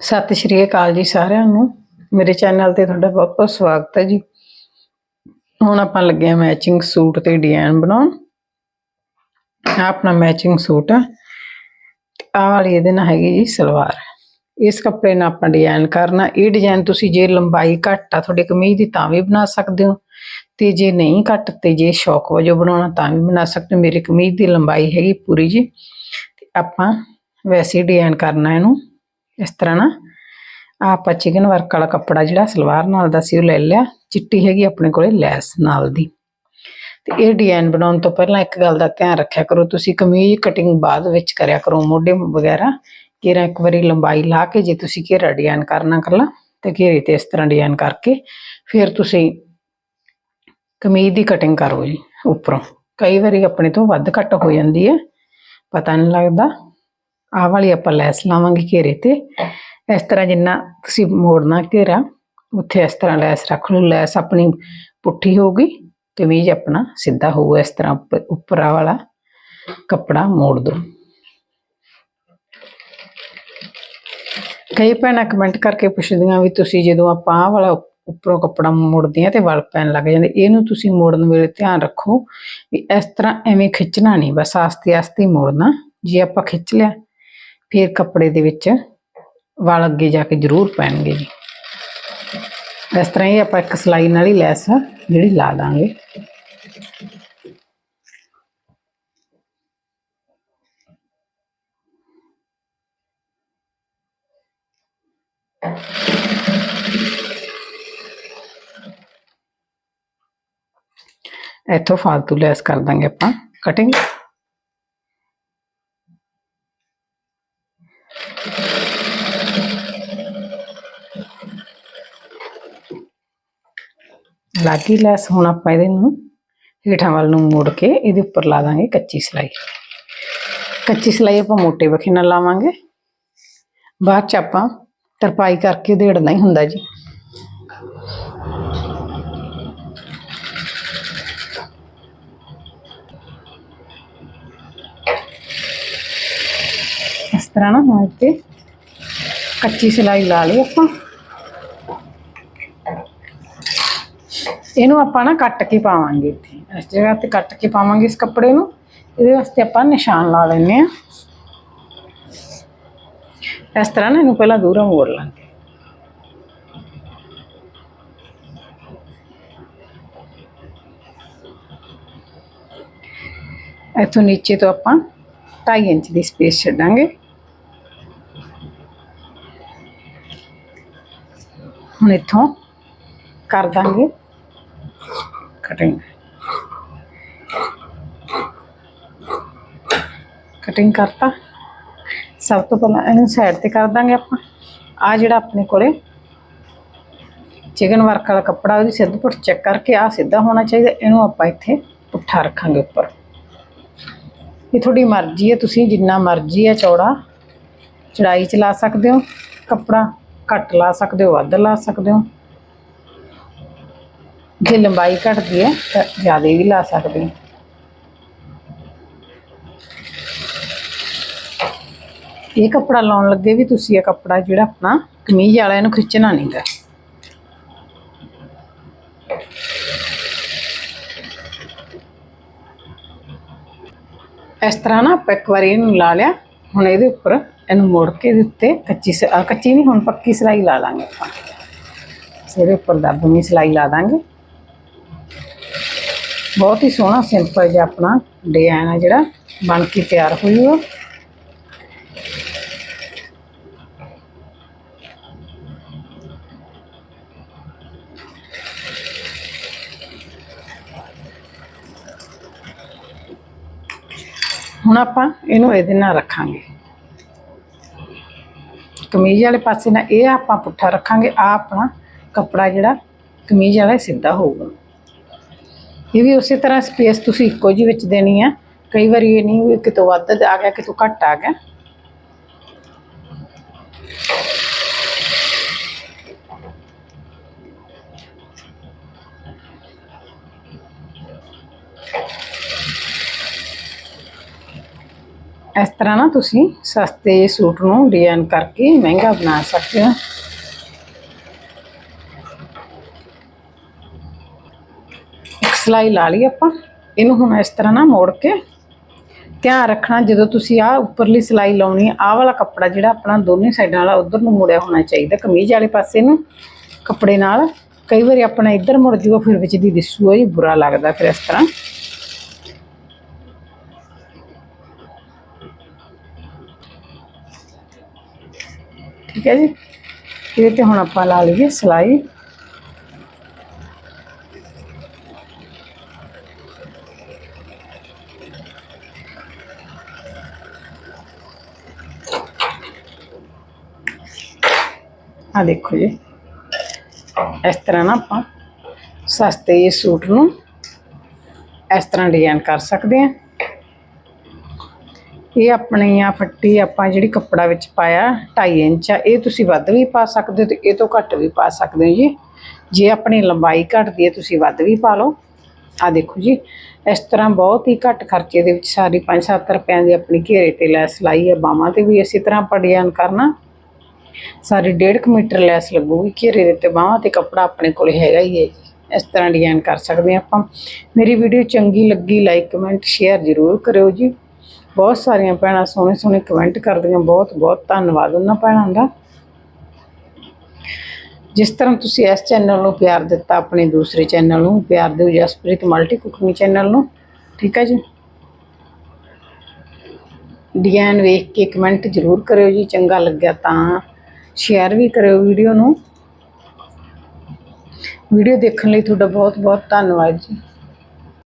ਸਤਿ ਸ਼੍ਰੀ ਅਕਾਲ ਜੀ ਸਾਰਿਆਂ ਨੂੰ। ਮੇਰੇ ਚੈਨਲ ਤੇ ਤੁਹਾਡਾ ਬਹੁਤ ਬਹੁਤ ਸਵਾਗਤ ਹੈ ਜੀ। ਹੁਣ ਆਪਾਂ ਲੱਗੇ ਆ ਮੈਚਿੰਗ ਸੂਟ ਤੇ ਡਿਜ਼ਾਈਨ ਬਣਾਉਣ। ਆਹ ਆਪਣਾ ਮੈਚਿੰਗ ਸੂਟ ਆ। ਆਹ ਵਾਲੀ ਇਹਦੇ ਨਾਲ ਹੈਗੀ ਜੀ ਸਲਵਾਰ। ਇਸ ਕੱਪੜੇ ਨਾਲ ਆਪਾਂ ਡਿਜ਼ਾਈਨ ਕਰਨਾ। ਇਹ ਡਿਜ਼ਾਈਨ ਤੁਸੀਂ ਜੇ ਲੰਬਾਈ ਘੱਟ ਆ ਤੁਹਾਡੇ ਕਮੀਜ਼ ਦੀ ਤਾਂ ਵੀ ਬਣਾ ਸਕਦੇ ਹੋ। ਤੇ ਜੇ ਨਹੀਂ ਘੱਟ ਤੇ ਜੇ ਸ਼ੌਕ ਵਜੋਂ ਬਣਾਉਣਾ ਤਾਂ ਵੀ ਬਣਾ ਸਕਦੇ ਹੋ। ਮੇਰੀ ਕਮੀਜ਼ ਦੀ ਲੰਬਾਈ ਹੈਗੀ ਪੂਰੀ ਜੀ। ਤੇ ਆਪਾਂ ਵੈਸੇ ਡਿਜ਼ਾਈਨ ਕਰਨਾ ਇਹਨੂੰ। ਇਸ ਤਰ੍ਹਾਂ ਨਾ, ਆਪਾਂ ਚਿਕਨ ਵਰਕ ਵਾਲਾ ਕੱਪੜਾ ਜਿਹੜਾ ਸਲਵਾਰ ਨਾਲ ਦਾ ਸੀ ਉਹ ਲੈ ਲਿਆ, ਚਿੱਟੀ ਹੈਗੀ ਆਪਣੇ ਕੋਲੇ ਲੈਸ ਨਾਲ ਦੀ। ਤੇ ਇਹ ਡਿਜ਼ਾਈਨ ਬਣਾਉਣ ਤੋਂ ਪਹਿਲਾਂ ਇੱਕ ਗੱਲ ਦਾ ਧਿਆਨ ਰੱਖਿਆ ਕਰੋ, ਤੁਸੀਂ ਕਮੀਜ਼ ਕਟਿੰਗ ਬਾਅਦ ਵਿੱਚ ਕਰਿਆ ਕਰੋ, ਮੋਢੇ ਵਗੈਰਾ, ਘੇਰਾ ਇੱਕ ਵਾਰੀ ਲੰਬਾਈ ਲਾ ਕੇ ਜੇ ਤੁਸੀਂ ਘੇਰਾ ਡਿਜ਼ਾਈਨ ਕਰਨਾ ਕਰਲਾ ਤੇ ਘੇਰੇ ਤੇ ਇਸ ਤਰ੍ਹਾਂ ਡਿਜ਼ਾਈਨ ਕਰਕੇ ਫਿਰ ਤੁਸੀਂ ਕਮੀਜ਼ ਦੀ ਕਟਿੰਗ ਕਰੋ ਜੀ, ਉੱਪਰੋਂ। ਕਈ ਵਾਰੀ ਆਪਣੇ ਤੋਂ ਵੱਧ ਘੱਟ ਹੋ ਜਾਂਦੀ ਹੈ, ਪਤਾ ਨਹੀਂ ਲੱਗਦਾ। ਆਹ ਵਾਲੀ ਆਪਾਂ ਲੈਸ ਲਾਵਾਂਗੇ ਘੇਰੇ ਤੇ। ਇਸ ਤਰ੍ਹਾਂ ਜਿੰਨਾ ਤੁਸੀਂ ਮੋੜਨਾ ਘੇਰਾ, ਉੱਥੇ ਇਸ ਤਰ੍ਹਾਂ ਲੈਸ ਰੱਖ ਲਓ। ਲੈਸ ਆਪਣੀ ਪੁੱਠੀ ਹੋਊਗੀ ਕਮੀਜ਼ ਆਪਣਾ ਸਿੱਧਾ ਹੋਊਗਾ ਇਸ ਤਰ੍ਹਾਂ ਉੱਪ- ਉੱਪਰ ਆਹ ਵਾਲਾ ਕੱਪੜਾ ਮੋੜ ਦਿਓ। ਕਈ ਭੈਣਾਂ ਕਮੈਂਟ ਕਰਕੇ ਪੁੱਛਦੀਆਂ ਵੀ ਤੁਸੀਂ ਜਦੋਂ ਆਪਾਂ ਆਹ ਵਾਲਾ ਉੱਪਰੋਂ ਕੱਪੜਾ ਮੋੜਦੇ ਆ ਤੇ ਵਲ ਪੈਣ ਲੱਗ ਜਾਂਦੇ। ਇਹਨੂੰ ਤੁਸੀਂ ਮੋੜਨ ਵੇਲੇ ਧਿਆਨ ਰੱਖੋ ਵੀ ਇਸ ਤਰ੍ਹਾਂ ਐਵੇਂ ਖਿੱਚਣਾ ਨਹੀਂ। ਬਸ ਆਸਤੇ ਆਸਤੇ ਮੋੜਨਾ। ਜੇ ਆਪਾਂ ਖਿੱਚ ਲਿਆ ਫਿਰ ਕੱਪੜੇ ਦੇ ਵਿੱਚ ਵਾਲ ਅੱਗੇ ਜਾ ਕੇ ਜ਼ਰੂਰ ਪੈਣਗੇ ਜੀ। ਇਸ ਤਰ੍ਹਾਂ ਹੀ ਆਪਾਂ ਇੱਕ ਸਲਾਈ ਨਾਲ ਹੀ ਲੈਸ ਜਿਹੜੀ ਲਾ ਦਾਂਗੇ। ਇੱਥੋਂ ਫਾਲਤੂ ਲੈਸ ਕਰ ਦਾਂਗੇ ਆਪਾਂ ਕਟਿੰਗ ਲਾਗੀ ਲੈਸ ਹੁਣ ਆਪਾਂ ਇਹਦੇ ਨੂੰ ਹੇਠਾਂ ਵੱਲ ਨੂੰ ਮੋੜ ਕੇ ਇਹਦੇ ਉੱਪਰ ਲਾ ਦਾਂਗੇ ਕੱਚੀ ਸਲਾਈ। ਕੱਚੀ ਸਲਾਈ ਆਪਾਂ ਮੋਟੇ ਵਖੇ ਨਾਲ ਲਾਵਾਂਗੇ। ਬਾਅਦ ਚ ਆਪਾਂ ਤਰਪਾਈ ਕਰਕੇ ਦੇੜਨਾ ਹੀ ਹੁੰਦਾ ਜੀ। ਇਸ ਤਰ੍ਹਾਂ ਨਾ ਹੁਣ ਤੇ ਕੱਚੀ ਸਿਲਾਈ ਲਾ ਲਈ ਆਪਾਂ। ਇਹਨੂੰ ਆਪਾਂ ਨਾ ਕੱਟ ਕੇ ਪਾਵਾਂਗੇ ਇੱਥੇ। ਇਸ ਜਗ੍ਹਾ ਤੇ ਕੱਟ ਕੇ ਪਾਵਾਂਗੇ ਇਸ ਕੱਪੜੇ ਨੂੰ। ਇਹਦੇ ਵਾਸਤੇ ਆਪਾਂ ਨਿਸ਼ਾਨ ਲਾ ਲੈਣੇ ਆ ਇਸ ਤਰ੍ਹਾਂ ਨਾ ਇਹਨੂੰ ਪਹਿਲਾਂ ਦੂਰੋਂ ਮੋੜ ਲਾਂਗੇ। ਇੱਥੋਂ ਨੀਚੇ ਤੋਂ ਆਪਾਂ 2.5 ਇੰਚ ਦੀ ਸਪੇਸ ਛੱਡਾਂਗੇ। ਹੁਣ ਇੱਥੋਂ ਕਰ ਦਾਂਗੇ। ਕਟਿੰਗ ਕਟਿੰਗ ਕਰਤਾ। ਸਭ ਤੋਂ ਪਹਿਲਾਂ ਇਹਨੂੰ ਸਾਈਡ ਤੇ ਕਰ ਦਾਂਗੇ ਆਪਾਂ। ਆ ਜਿਹੜਾ ਆਪਣੇ ਕੋਲੇ ਚਿਕਨ ਵਰਕ ਵਾਲਾ ਕੱਪੜਾ, ਉਹਦੀ ਸਿੱਧ ਪੁੱਠ ਚੈੱਕ ਕਰਕੇ ਆ ਸਿੱਧਾ ਹੋਣਾ ਚਾਹੀਦਾ। ਇਹਨੂੰ ਆਪਾਂ ਇੱਥੇ ਪੁੱਠਾ ਰੱਖਾਂਗੇ ਉੱਪਰ। ਇਹ ਤੁਹਾਡੀ ਮਰਜ਼ੀ ਹੈ, ਤੁਸੀਂ ਜਿੰਨਾ ਮਰਜ਼ੀ ਹੈ ਚੌੜਾ ਚੜਾਈ ਚ ਲਾ ਸਕਦੇ ਹੋ, ਕੱਪੜਾ ਘੱਟ ਲਾ ਸਕਦੇ ਹੋ, ਵੱਧ ਲਾ ਸਕਦੇ ਹੋ। ਜੇ ਲੰਬਾਈ ਘਟਦੀ ਹੈ ਤਾਂ ਜ਼ਿਆਦਾ ਵੀ ਲਾ ਸਕਦੇ ਹੋ। ਇਹ ਕੱਪੜਾ ਲਾਉਣ ਲੱਗੇ ਵੀ ਤੁਸੀਂ ਇਹ ਕੱਪੜਾ ਜਿਹੜਾ ਆਪਣਾ ਕਮੀਜ਼ ਵਾਲਾ ਇਹਨੂੰ ਖਿੱਚਣਾ ਨਹੀਂਗਾ ਇਸ ਤਰ੍ਹਾਂ ਨਾ ਆਪਾਂ ਇੱਕ ਵਾਰੀ ਇਹਨੂੰ ਲਾ ਲਿਆ। ਹੁਣ ਇਹਦੇ ਉੱਪਰ ਇਹਨੂੰ ਮੋੜ ਕੇ ਇਹਦੇ ਉੱਤੇ ਕੱਚੀ ਸ- ਕੱਚੀ ਨਹੀਂ, ਹੁਣ ਪੱਕੀ ਸਿਲਾਈ ਲਾ ਲਾਂਗੇ ਆਪਾਂ। ਇਹਦੇ ਉੱਪਰ ਦਬਵੀਂ ਸਿਲਾਈ ਲਾ ਦਾਂਗੇ। ਬਹੁਤ ਹੀ ਸੋਹਣਾ ਸਿੰਪਲ ਜਿਹਾ ਆਪਣਾ ਡਿਜ਼ਾਈਨ ਆ ਜਿਹੜਾ, ਬਣ ਕੇ ਤਿਆਰ ਹੋ ਜੂਗਾ ਹੁਣ ਆਪਾਂ ਇਹਨੂੰ ਇਹਦੇ ਨਾਲ ਰੱਖਾਂਗੇ। ਕਮੀਜ਼ ਵਾਲੇ ਪਾਸੇ ਨਾਲ ਇਹ ਆਪਾਂ ਪੁੱਠਾ ਰੱਖਾਂਗੇ ਆ ਆਪਣਾ ਕੱਪੜਾ ਜਿਹੜਾ ਕਮੀਜ਼ ਵਾਲਾ ਸਿੱਧਾ ਹੋਊਗਾ। ਇਹ ਵੀ ਉਸੇ ਤਰ੍ਹਾਂ ਸਪੇਸ ਤੁਸੀਂ ਇੱਕੋ ਜਿਹੀ ਵਿੱਚ ਦੇਣੀ ਆ। ਕਈ ਵਾਰੀ ਇਹ ਨਹੀਂ ਵੀ ਕਿਤੋਂ ਵੱਧ ਆ ਗਿਆ, ਕਿਤੋਂ ਘੱਟ ਆ ਗਿਆ। ਇਸ ਤਰ੍ਹਾਂ ਨਾ ਤੁਸੀਂ ਸਸਤੇ ਸੂਟ ਨੂੰ ਡਿਜ਼ਾਈਨ ਕਰਕੇ ਮਹਿੰਗਾ ਬਣਾ ਸਕਦੇ ਹੋ। ਸਿਲਾਈ ਲਾ ਲਈ ਆਪਾਂ। ਇਹਨੂੰ ਹੁਣ ਇਸ ਤਰ੍ਹਾਂ ਨਾ ਮੋੜ ਕੇ ਧਿਆਨ ਰੱਖਣਾ, ਜਦੋਂ ਤੁਸੀਂ ਆਹ ਉੱਪਰਲੀ ਸਿਲਾਈ ਲਾਉਣੀ ਹੈ ਆਹ ਵਾਲਾ ਕੱਪੜਾ ਜਿਹੜਾ ਆਪਣਾ ਦੋਨੇ ਸਾਈਡਾਂ ਵਾਲਾ ਉਧਰ ਨੂੰ ਮੁੜਿਆ ਹੋਣਾ ਚਾਹੀਦਾ, ਕਮੀਜ਼ ਵਾਲੇ ਪਾਸੇ ਨੂੰ ਕੱਪੜੇ ਨਾਲ। ਕਈ ਵਾਰੀ ਆਪਣਾ ਇੱਧਰ ਮੁੜ ਜੂਗਾ, ਫਿਰ ਵਿੱਚ ਦੀ ਦਿਸੂਗਾ ਜੀ, ਬੁਰਾ ਲੱਗਦਾ ਫਿਰ ਇਸ ਤਰ੍ਹਾਂ। ਠੀਕ ਹੈ ਜੀ। ਇਹਦੇ ਤੇ ਹੁਣ ਆਪਾਂ ਲਾ ਲਈਏ ਸਿਲਾਈ। ਆ ਦੇਖੋ ਜੀ। ਇਸ ਤਰ੍ਹਾਂ ਨਾ ਆਪਾਂ ਸਸਤੇ ਜਿਹੇ ਸੂਟ ਨੂੰ ਇਸ ਤਰ੍ਹਾਂ ਡਿਜ਼ਾਈਨ ਕਰ ਸਕਦੇ ਹਾਂ। ਇਹ ਆਪਣੀ ਆ ਫੱਟੀ ਆਪਾਂ ਜਿਹੜੀ ਕੱਪੜਾ ਵਿੱਚ ਪਾਇਆ 2.5 ਇੰਚ ਆ ਇਹ ਤੁਸੀਂ ਵੱਧ ਵੀ ਪਾ ਸਕਦੇ ਹੋ ਤੇ ਇਹ ਤੋਂ ਘੱਟ ਵੀ ਪਾ ਸਕਦੇ ਹੋ ਜੀ। ਜੇ ਆਪਣੀ ਲੰਬਾਈ ਘਟਦੀ ਹੈ ਤੁਸੀਂ ਵੱਧ ਵੀ ਪਾ ਲਓ। ਆ ਦੇਖੋ ਜੀ ਇਸ ਤਰ੍ਹਾਂ ਬਹੁਤ ਹੀ ਘੱਟ ਖਰਚੇ ਦੇ ਵਿੱਚ ਸਾਰੀ 5-7 ਰੁਪਏ ਦੀ ਆਪਣੀ ਘੇਰੇ ਤੇ ਲੈਸ ਲਾਈ ਹੈ ਬਾਹਾਂ ਤੇ ਵੀ ਇਸੇ ਤਰ੍ਹਾਂ ਆਪਾਂ ਡਿਜ਼ਾਈਨ ਕਰਨਾ। ਸਾਰੀ 1.5 ਮੀਟਰ ਲੈਸ ਲੱਗੂਗੀ ਘੇਰੇ ਦੇ ਤੇ ਬਾਹਾਂ ਤੇ ਕੱਪੜਾ ਆਪਣੇ ਕੋਲ ਹੈਗਾ ਹੀ ਹੈ ਜੀ। ਇਸ ਤਰ੍ਹਾਂ ਡਿਜ਼ਾਈਨ ਕਰ ਸਕਦੇ ਹਾਂ ਆਪਾਂ। ਮੇਰੀ ਵੀਡੀਓ ਚੰਗੀ ਲੱਗੀ ਲਾਈਕ ਕਮੈਂਟ ਸ਼ੇਅਰ ਜ਼ਰੂਰ ਕਰਿਓ ਜੀ। ਬਹੁਤ ਸਾਰੀਆਂ ਭੈਣਾਂ ਸੋਹਣੇ ਸੋਹਣੇ ਕਮੈਂਟ ਕਰਦੀਆਂ। ਬਹੁਤ ਬਹੁਤ ਧੰਨਵਾਦ ਉਹਨਾਂ ਭੈਣਾਂ ਦਾ। ਜਿਸ ਤਰ੍ਹਾਂ ਤੁਸੀਂ ਇਸ ਚੈਨਲ ਨੂੰ ਪਿਆਰ ਦਿੱਤਾ, ਆਪਣੇ ਦੂਸਰੇ ਚੈਨਲ ਨੂੰ ਪਿਆਰ ਦਿਓ, ਜਸਪ੍ਰੀਤ ਮਲਟੀ ਕੁਕਿੰਗ ਚੈਨਲ ਨੂੰ। ਠੀਕ ਹੈ ਜੀ? ਡਿਜ਼ਾਈਨ ਵੇਖ ਕੇ ਕਮੈਂਟ ਜ਼ਰੂਰ ਕਰਿਓ ਜੀ। ਚੰਗਾ ਲੱਗਿਆ ਤਾਂ। ਸ਼ੇਅਰ ਵੀ ਕਰਿਓ ਵੀਡੀਓ ਨੂੰ। ਵੀਡੀਓ ਦੇਖਣ ਲਈ ਤੁਹਾਡਾ ਬਹੁਤ ਬਹੁਤ ਧੰਨਵਾਦ ਜੀ।